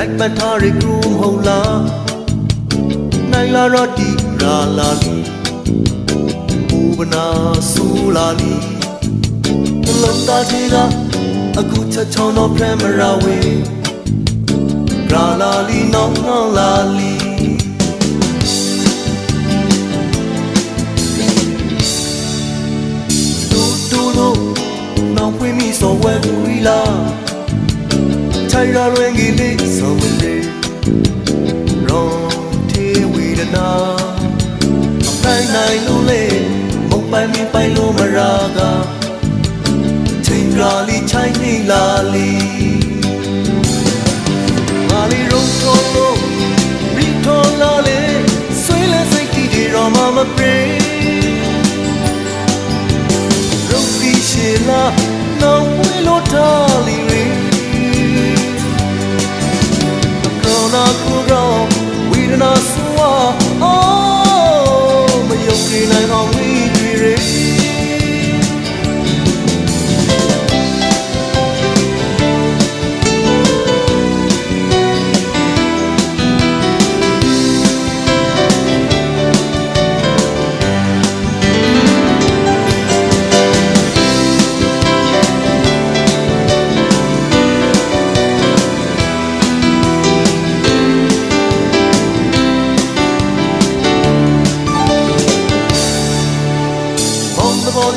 ရိုက်ပတ်ထားရကူမဟုတ်လားနိုင်လာတော့ဒီရာလာလီဘူဗနာဆူလာလီနှလုံးသားကြီးကအခုချက်ချောင်းတော့ပရမရာဝေရာလာလီနောင်းနောင်းလာလီ ချိုင်ရလွင်ကြီးလေးစောမလေးရောထေဝီဒနာအပိုင်နိုင်လို့လေမုံပိုင်မိပိုင်လို့မရာကချိန်ရာလီချိုင်နေလာလီမာလီရုံ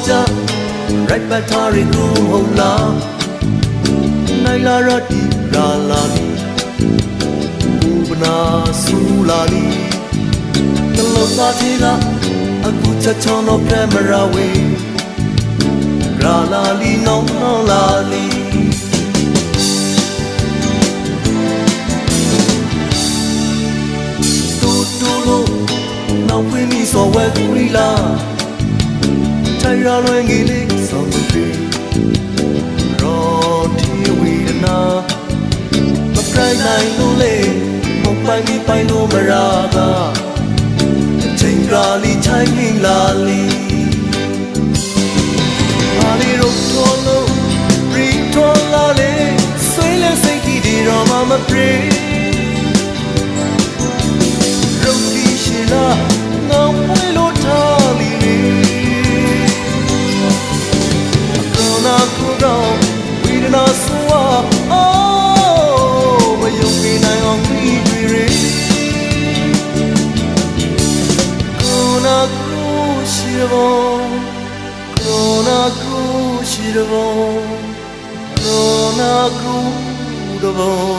on the border right by tari ku hola naila rati rala ni ubna sulali နှလုံးသားကြီးကအခုချက်ချောင်းတော့ကင်မရာဝေရာလာလီနောင်းနောင်းလာလီတူတူလို့နောက်ပွင့်ပြီးစောဝဲကူရီလာထိုင် ရလွင်ကြီးလေးဆောင်ပြီရောတီဝီနာမပရိုင်နိုင်လို့လေမပိုင်မီပိုင်လို့မရာကချိန်ရာလီချိုင်းနေလာလီပါလီရိုထောလို့ရီထောလာလေဆွေးလဲစိတ်ကြီးဒီတော့မှမပြေ Crucible Corona Crucible Corona Crucible